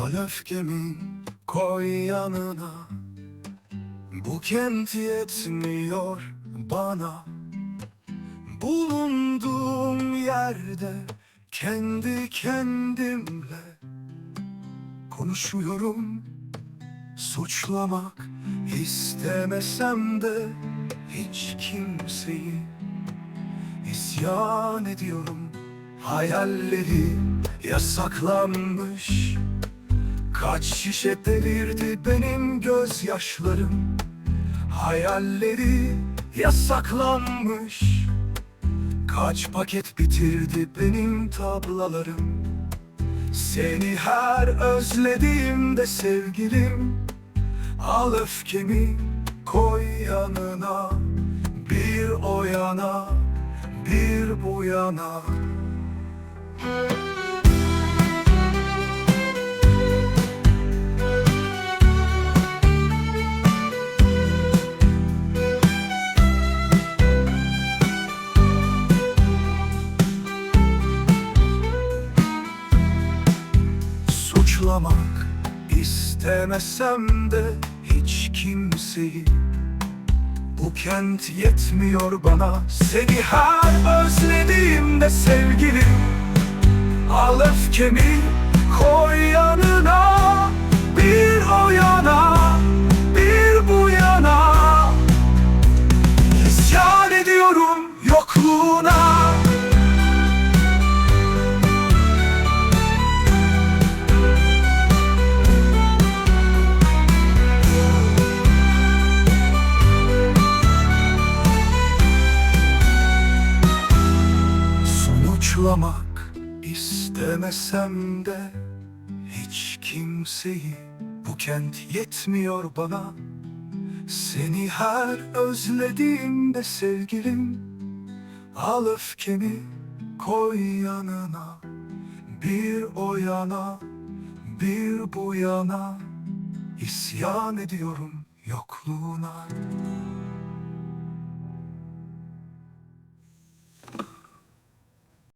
Al öfkemi koy yanına. Bu kent yetmiyor bana. Bulunduğum yerde kendi kendimle Konuşuyorum. Suçlamak istemesem de hiç kimseyi İsyan ediyorum. Hayalleri yasaklanmış Kaç şişe devirdi benim gözyaşlarım. Hayalleri yasaklanmış. Kaç paket bitirdi benim tablalarım. Seni her özlediğimde sevgilim. Al öfkemi koy yanına. Bir o yana bir bu yana Suçlamak istemesem de hiç kimseyi Bu kent yetmiyor bana. Seni her özlediğimde sevgilim. Al öfkemi koy yanına Sonuçlamak istemesem de Hiç kimseyi bu kent yetmiyor bana. Seni her özlediğimde sevgilim Al öfkeni koy yanına. Bir o yana bir bu yana İsyan ediyorum yokluğuna